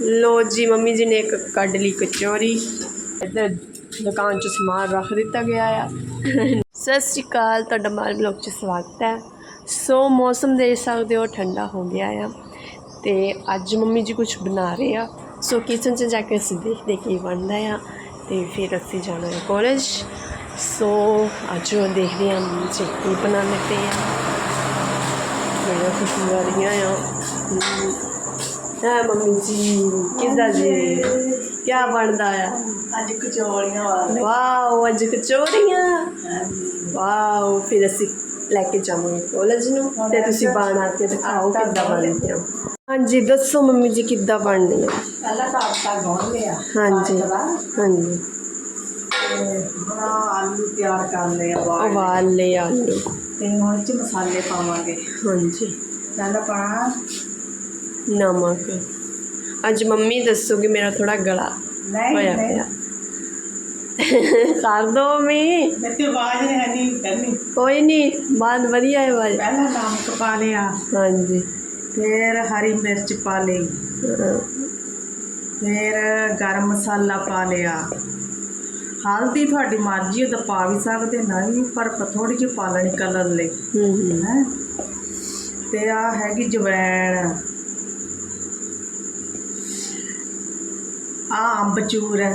ਲੋ ਜੀ, ਮੰਮੀ ਜੀ ਨੇ ਇੱਕ ਕੱਢ ਲਈ ਕਚੋਰੀ ਇੱਧਰ ਦੁਕਾਨ 'ਚ ਸਮਾਨ ਰੱਖ ਦਿੱਤਾ ਗਿਆ ਆ। ਸਤਿ ਸ਼੍ਰੀ ਅਕਾਲ, ਤੁਹਾਡਾ ਮਾਲ ਬਲੌਗ 'ਚ ਸਵਾਗਤ ਹੈ। ਸੋ ਮੌਸਮ ਦੇਖ ਸਕਦੇ ਹੋ, ਠੰਡਾ ਹੋ ਗਿਆ ਆ। ਤੇ ਅੱਜ ਮੰਮੀ ਜੀ ਕੁਝ ਬਣਾ ਰਹੇ ਆ। ਸੋ ਕਿਚਨ 'ਚ ਜਾ ਕੇ ਅਸੀਂ ਦੇਖਦੇ ਕੀ ਬਣਦਾ ਆ। ਤੇ ਫਿਰ ਅਸੀਂ ਜਾਣਾ ਹੈ ਕਾਲਜ ਸੋ ਅੱਜ ਉਹ ਦੇਖਦੇ ਹਾਂ ਮੰਮੀ ਜੀ ਕੀ ਬਣਾਉਂਦੇ ਪਏ ਆ। ਬੜੀਆਂ ਖੁਸ਼ਬੂ ਆ ਰਹੀਆਂ ਆ। ਹੈ ਮੰਮੀ ਜੀ? ਕਿੱਦਾਂ ਜੀ? ਕੀ ਬਣਦਾ ਆ? ਅੱਜ ਕਚੌੜੀਆਂ ਵਾਲੇ। ਵਾਓ ਅੱਜ ਕਚੋਰੀਆਂ। ਵਾਓ ਫਿਰ ਅਸੀਂ ਲੈ ਕੇ ਜਾਵਾਂਗੇ ਕਾਲਜ ਨੂੰ ਤੇ ਤੁਸੀਂ ਬਣਾ ਕੇ ਦਿਖਾਓ ਕਿੱਦਾਂ ਬਣਦੇ ਆ। ਹਾਂਜੀ ਦੱਸੋ ਮੰਮੀ ਜੀ ਕਿੱਦਾਂ ਬਣਦੇ ਆ? ਪਹਿਲਾਂ ਤਾਂ ਆਟਾ ਗੁੰਨ ਲਿਆ। ਹਾਂਜੀ ਹਾਂਜੀ। ਹੁਣ ਆਲੂ ਤਿਆਰ ਕਰ ਲਏ ਆ ਬਾਹਰ। ਉਬਾਲ ਲਏ ਆਲੂ। ਤੇ ਹੁਣ ਚ ਮਸਾਲੇ ਪਾਵਾਂਗੇ। ਹਾਂਜੀ। ਪਹਿਲਾਂ ਪਾਣਾ ਨਮਕ। ਅੱਜ ਮੰਮੀ ਦੱਸੋਗੇ ਮੇਰਾ ਥੋੜਾ ਗਲਾ ਹੋਇਆ ਪਿਆ। ਕਰ ਦੋ ਮੀ ਮੇਰੇ ਤੇ ਆਵਾਜ਼ ਨਹੀਂ ਆਣੀ ਕਰਨੀ ਕੋਈ ਨਹੀਂ ਬਾਤ ਵਧੀਆ ਹੈ ਆਵਾਜ਼। ਪਹਿਲਾਂ ਨਮਕ ਪਾ ਲਿਆ। ਹਾਂਜੀ। ਫਿਰ ਹਰੀ ਮਿਰਚ ਪਾ ਲਈ। ਫਿਰ ਗਰਮ ਮਸਾਲਾ ਪਾ ਲਿਆ। ਹਲਦੀ ਤੁਹਾਡੀ ਮਰਜ਼ੀ ਉਹ ਤਾਂ ਪਾ ਵੀ ਸਕਦੇ ਨਹੀਂ ਪਰ ਥੋੜੀ ਜਿਹੀ ਪਾ ਲੈਣੀ ਕਲਰ ਲਈ। ਹੂੰ ਹੈ। ਤੇ ਆ ਹੈਗੀ ਜਵੈਣ। ਆ ਅੰਬ ਚੂਰ ਹੈ।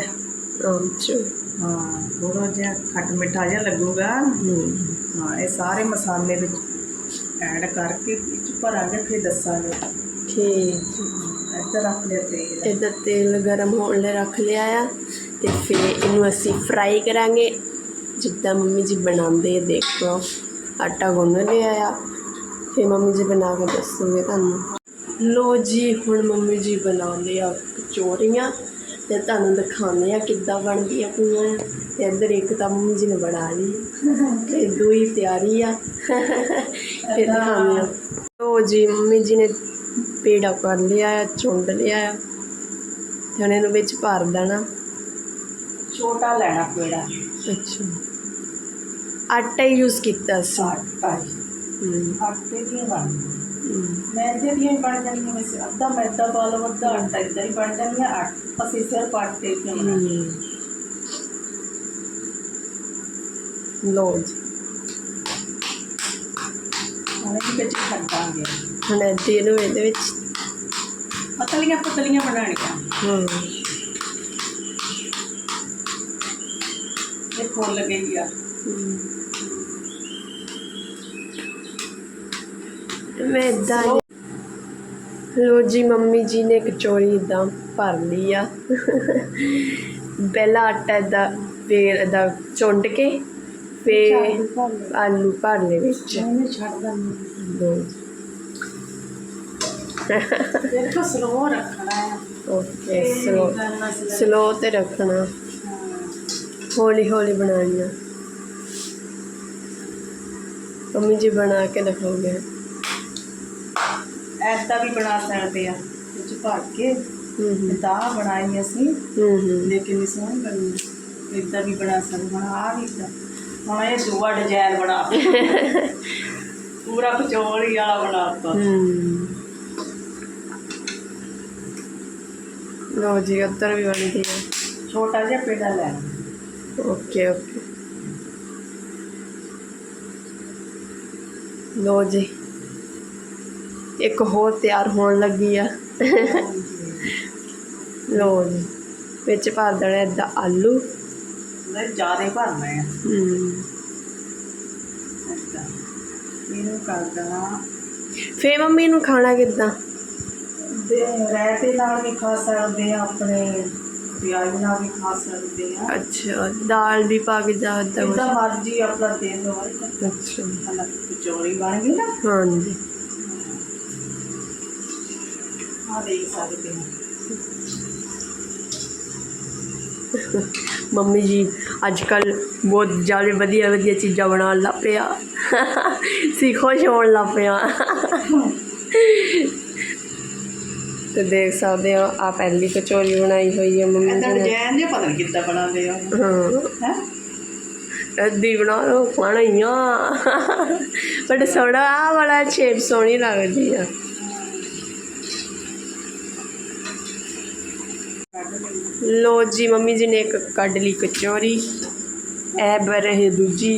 ਅੱਛਾ ਹਾਂ ਥੋੜਾ ਜਿਹਾ ਖੱਟ ਮਿੱਠਾ ਜਿਹਾ ਲੱਗੂਗਾ। ਹੂੰ। ਇਹ ਸਾਰੇ ਮਸਾਲੇ ਵਿੱਚ ਐਡ ਕਰਕੇ ਵਿੱਚ ਭਰਾਂਗੇ ਫਿਰ ਦੱਸਾਂਗੇ। ਠੀਕ। ਇੱਧਰ ਰੱਖ ਲਿਆ ਤੇਲ। ਇਹਦਾ ਤੇਲ ਗਰਮ ਹੋਣ ਲਈ ਰੱਖ ਲਿਆ ਆ ਤੇ ਫਿਰ ਇਹਨੂੰ ਅਸੀਂ ਫਰਾਈ ਕਰਾਂਗੇ। ਜਿੱਦਾਂ ਮੰਮੀ ਜੀ ਬਣਾਉਂਦੇ ਆ ਦੇਖੋ। ਆਟਾ ਗੁੰਨ ਲਿਆ ਆ। ਫਿਰ ਮੰਮੀ ਜੀ ਬਣਾ ਕੇ ਦੱਸੂਗੇ ਤੁਹਾਨੂੰ। ਲੋ ਜੀ ਹੁਣ ਮੰਮੀ ਜੀ ਬਣਾਉਂਦੇ ਆ ਕਚੋਰੀਆਂ ਤੇ ਤੁਹਾਨੂੰ ਦਿਖਾਉਂਦੇ ਆ ਕਿੱਦਾਂ ਬਣਦੀਆਂ ਪਈਆਂ। ਤੇ ਇੱਧਰ ਇੱਕ ਤਾਂ ਮੰਮੀ ਜੀ ਨੇ ਬਣਾ ਲਈ। ਤੇ ਦੂਈ ਤਿਆਰੀ ਆ। ਫਿਰ ਦਿਖਾਉਂਦੇ ਆ ਲੋ ਜੀ ਮੰਮੀ ਜੀ ਨੇ ਪੇੜਾ ਕਰ ਲਿਆ ਆ ਚੁੰਡ ਲਿਆ ਆ। ਤੇ ਹੁਣ ਇਹਨੂੰ ਵਿੱਚ ਭਰ ਦੇਣਾ। ਛੋਟਾ ਲੈਣਾ ਪੇੜਾ। ਅੱਛਾ। ਆਟਾ ਯੂਜ਼ ਕੀਤਾ ਸੀ। ਆਟਾ ਆਟੇ ਬਣਦੀਆਂ ਹਮ, ਮੈਦੇ ਦੀਆਂ ਹੀ ਬਣ ਜਾਂਦੀਆਂ ਵੈਸੇ ਅੱਧਾ ਮੈਦਾ ਪਾ ਲਓ ਅੱਧਾ ਆਟਾ ਇਦਾਂ ਹੀ ਬਣ ਜਾਂਦੀਆਂ ਆਟ- ਅਸੀਂ ਸਿਰਫ ਆਟੇ ਹਮ। ਲਓ ਜੀ। ਹਾਂ ਇਹਦੇ ਵਿੱਚ ਛੱਡਾਂਗੇ ਹੁਣ ਇੱਥੇ ਇਹਨੂੰ ਇਹਦੇ ਵਿੱਚ ਪਤਲੀਆਂ ਪਤਲੀਆਂ ਬਣਾਉਣੀਆਂ। ਹਮ, ਇਹ ਫੁੱਲ ਗਈ ਆ। ਹਮ। ਮੈਂ ਇਦਾਂ ਲੋ ਜੀ ਮੰਮੀ ਜੀ ਨੇ ਕਚੋਰੀ ਇਦਾਂ ਭਰ ਲਈ ਆ। ਪਹਿਲਾਂ ਆਟਾ ਇਦਾਂ ਫੇਰ ਇਦਾਂ ਚੁੰਡ ਕੇ ਫੇਰ ਆਲੂ ਭਰ ਲਏ। ਵਿੱਚ। ਇਹਨੂੰ ਛੱਡ ਫਿਰ ਕੋ ਸਲੋ ਰੱਖਣਾ ਹੈ। ਓਕੇ ਸਲੋ ਸਲੋ ਤੇ ਰੱਖਣਾ। ਹੌਲੀ ਹੌਲੀ ਬਣਾਉਣਾ ਮੰਮੀ ਜੀ ਬਣਾ ਕੇ ਦਿਖਾਓਗੇ ਐਦਾਂ ਵੀ ਬਣਾ ਸਕਦੇ ਆ। ਵਿੱਚ ਭਰ ਕੇ ਹੂੰ ਦਾਹ ਬਣਾਈ ਅਸੀਂ। ਹੂੰ ਲੇਕਿਨ ਇਸ ਨੂੰ ਬਣੀ ਇਦਾਂ ਵੀ ਬਣਾ ਸਕਦੇ ਹਾਂ ਆ ਵੀ ਏਦਾਂ। ਹੁਣ ਇਹ ਦੂਆ ਡਿਜ਼ਾਈਨ ਬਣਾ ਪੂਰਾ ਕਚੌੜੀ ਵਾਲਾ ਬਣਾਤਾ ਹੂੰ। ਲੋ ਜੀ ਉੱਧਰ ਵੀ ਬਣਦੀ ਹੈ ਛੋਟਾ ਜਿਹਾ ਪੇੜਾ ਲੈ ਓਕੇ ਓਕੇ। ਲੋ ਜੀ। ਇੱਕ ਹੋਰ ਤਿਆਰ ਹੋਣ ਲੱਗੀ ਆ। ਲੋ ਜੀ ਵਿੱਚ ਭਰ ਦੇਣਾ ਏਦਾਂ ਆਲੂ। ਮੈਂ ਜ਼ਿਆਦਾ ਭਰਨਾ ਹੈ। ਹੂੰ। ਇਹਨੂੰ ਕਰ ਦੇਣਾ। ਫੇ ਮੰਮੀ ਨੂੰ ਖਾਣਾ ਕਿੱਦਾਂ? ਰਾਇਤੇ ਨਾਲ ਵੀ ਖਾ ਸਕਦੇ ਆ ਆਪਣੇ ਪਿਆਜ਼ ਨਾਲ ਵੀ ਖਾ ਸਕਦੇ ਆ। ਅੱਛਾ ਦਾਲ ਵੀ ਪਾ ਕੇ ਜਾ ਦਿੱਤਾ ਕੁਛ। ਜਿੱਦਾਂ ਮਰਜ਼ੀ ਆਪਣਾ ਦੇ ਦੋ ਅੱਛਾ। ਕਚੌੜੀ ਬਣ ਗਈ ਨਾ। ਹਾਂਜੀ। ਆ ਦੇਖ ਸਕਦੇ ਹਾਂ। ਮੰਮੀ ਜੀ ਅੱਜ ਕੱਲ ਬਹੁਤ ਜ਼ਿਆਦਾ ਵਧੀਆ ਵਧੀਆ ਚੀਜ਼ਾਂ ਬਣਾਉਣ ਲੱਗ ਪਿਆ। ਸੀ ਖੁਸ਼ ਹੋਣ ਲੱਗ ਪਿਆ। ਤੇ ਦੇਖ ਸਕਦੇ ਹੋ ਆ ਪਹਿਲੀ ਕਚੋਰੀ ਬਣਾਈ ਹੋਈ ਹੈ ਮੰਮੀ ਐਦਾਂ ਜੀ ਨੇ। ਡਿਜ਼ਾਈਨ ਜਿਹਾ ਪਤਾ ਨਹੀਂ ਕਿੱਦਾਂ ਬਣਾਉਂਦੇ ਹਾਂ। ਹੈ? ਅੱਧੀ ਬਣਾ ਲਓ ਖਾਣਾ ਹੀ ਆ। ਬਟ ਸੋਹਣਾ ਆ ਵਾਲਾ ਸ਼ੇਪ ਸੋਹਣੀ ਲੱਗਦੀ ਆ। ਲੋ ਜੀ ਮੰਮੀ ਜੀ ਨੇ ਇੱਕ ਕੱਢ ਲਈ ਕਚੌਰੀ। ਐ ਬਰੇ ਦੂਜੀ।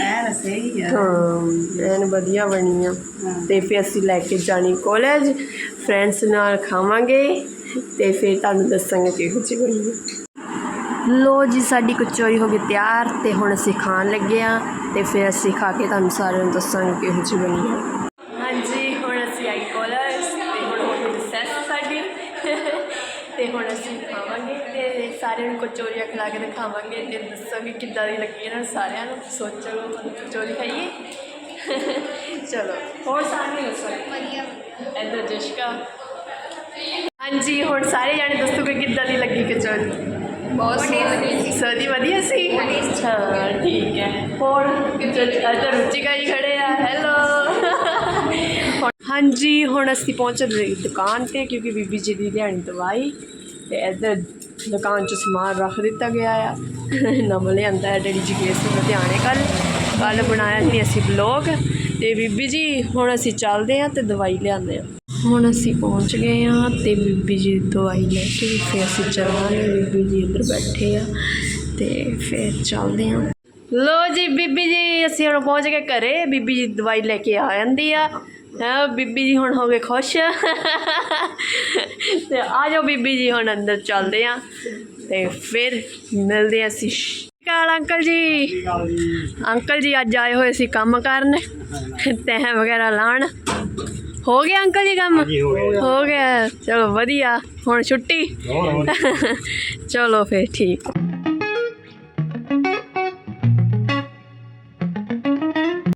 ਐਨ ਸਹੀ ਆ। ਹਾਂ ਐਨ ਵਧੀਆ ਬਣੀ ਆ। ਤੇ ਫਿਰ ਅਸੀਂ ਲੈ ਕੇ ਜਾਣੀ ਕਾਲਜ ਫਰੈਂਡਸ ਨਾਲ ਖਾਵਾਂਗੇ ਤੇ ਫਿਰ ਤੁਹਾਨੂੰ ਦੱਸਾਂਗੇ ਕਿਹੋ ਜਿਹੀ ਬਣੀ ਆ। ਲੋ ਜੀ ਸਾਡੀ ਕਚੌਰੀ ਹੋ ਗਈ ਤਿਆਰ ਤੇ ਹੁਣ ਅਸੀਂ ਖਾਣ ਲੱਗੇ ਆ ਤੇ ਫਿਰ ਅਸੀਂ ਖਾ ਕੇ ਤੁਹਾਨੂੰ ਸਾਰਿਆਂ ਨੂੰ ਦੱਸਾਂਗੇ ਕਿਹੋ ਜਿਹੀ ਬਣੀ ਆ ਹਾਂਜੀ ਹੁਣ ਅਸੀਂ ਆਈ ਕਾਲਜ ਤੇ ਹੁਣ ਹੋ ਗਈ ਰਿਸੈਸ ਸਾਡੀ ਤੇ ਹੁਣ ਅਸੀਂ ਖਾਵਾਂਗੇ ਤੇ ਸਾਰਿਆਂ ਨੂੰ ਕਚੌਰੀਆਂ ਖਿਲਾ ਕੇ ਦਿਖਾਵਾਂਗੇ ਤੇ ਦੱਸਾਂਗੇ ਕਿੱਦਾਂ ਦੀ ਲੱਗੀ ਇਹਨਾਂ ਸਾਰਿਆਂ ਨੂੰ। ਸੋਚੋ ਕਚੌਰੀ ਖਾਈਏ ਚਲੋ ਹੋਰ ਸਾਰੇ ਦੱਸੋ। ਵਧੀਆ। ਇੱਧਰ ਜਸ਼ਕਾ। ਹਾਂਜੀ ਹੁਣ ਸਾਰੇ ਜਾਣੇ ਦੱਸੋ ਕਿ ਕਿੱਦਾਂ ਦੀ ਲੱਗੀ ਕਚੌਰੀ? ਬਹੁਤ ਸਵਾਦੀ ਸਦੀ ਵਧੀਆ ਸੀ? ਹਾਂ ਠੀਕ ਹੈ। ਹੋਰ ਇੱਧਰ ਰੁਚਿਕਾ ਜੀ ਖੜੇ ਆ। ਹੈਲੋ ਹਾਂਜੀ ਹੁਣ ਅਸੀਂ ਪਹੁੰਚ ਗਏ ਦੁਕਾਨ ਤੇ ਕਿਉਂਕਿ ਬੀਬੀ ਜੀ ਦੀ ਲਿਆਣੀ ਦਵਾਈ ਤੇ ਇੱਧਰ ਦੁਕਾਨ 'ਚ ਸਮਾਨ ਰੱਖ ਦਿੱਤਾ ਗਿਆ ਆ। ਨਵਾਂ ਲਿਆਂਦਾ ਹੈ ਡੈਡੀ ਜੀ ਗਏ ਸੀ ਲੁਧਿਆਣੇ ਕੱਲ ਕੱਲ ਬਣਾਇਆ ਸੀ ਅਸੀਂ ਬਲੌਗ ਤੇ ਬੀਬੀ ਜੀ, ਹੁਣ ਅਸੀਂ ਚੱਲਦੇ ਹਾਂ ਤੇ ਦਵਾਈ ਲਿਆਉਂਦੇ ਹਾਂ। ਹੁਣ ਅਸੀਂ ਪਹੁੰਚ ਗਏ ਹਾਂ ਤੇ ਬੀਬੀ ਜੀ ਦਵਾਈ ਲੈ ਕੇ ਫਿਰ ਅਸੀਂ ਚੱਲਾਂਗੇ। ਬੀਬੀ ਜੀ ਇੱਧਰ ਬੈਠੇ ਆ ਤੇ ਫਿਰ ਚੱਲਦੇ ਹਾਂ। ਲੋ ਜੀ ਬੀਬੀ ਜੀ, ਅਸੀਂ ਹੁਣ ਪਹੁੰਚ ਗਏ ਘਰੇ। ਬੀਬੀ ਜੀ ਦਵਾਈ ਲੈ ਕੇ ਆ ਜਾਂਦੀ ਆ। ਹੈ ਬੀਬੀ ਜੀ ਹੁਣ ਹੋ ਗਏ ਖੁਸ਼। ਤੇ ਆ ਜਾਓ ਬੀਬੀ ਜੀ ਹੁਣ ਅੰਦਰ ਚੱਲਦੇ ਆ। ਤੇ ਫਿਰ ਮਿਲਦੇ ਆ ਅਸੀਂ। ਕਾਲ ਅੰਕਲ ਜੀ? ਅੰਕਲ ਜੀ ਅੱਜ ਆਏ ਹੋਏ ਸੀ ਕੰਮ ਕਰਨ ਤੈਂ ਵਗੈਰਾ ਲਾਣ। ਹੋ ਗਿਆ ਅੰਕਲ ਜੀ ਕੰਮ? ਹੋ ਗਿਆ। ਚਲੋ ਵਧੀਆ ਹੁਣ ਛੁੱਟੀ। ਚਲੋ ਫਿਰ ਠੀਕ।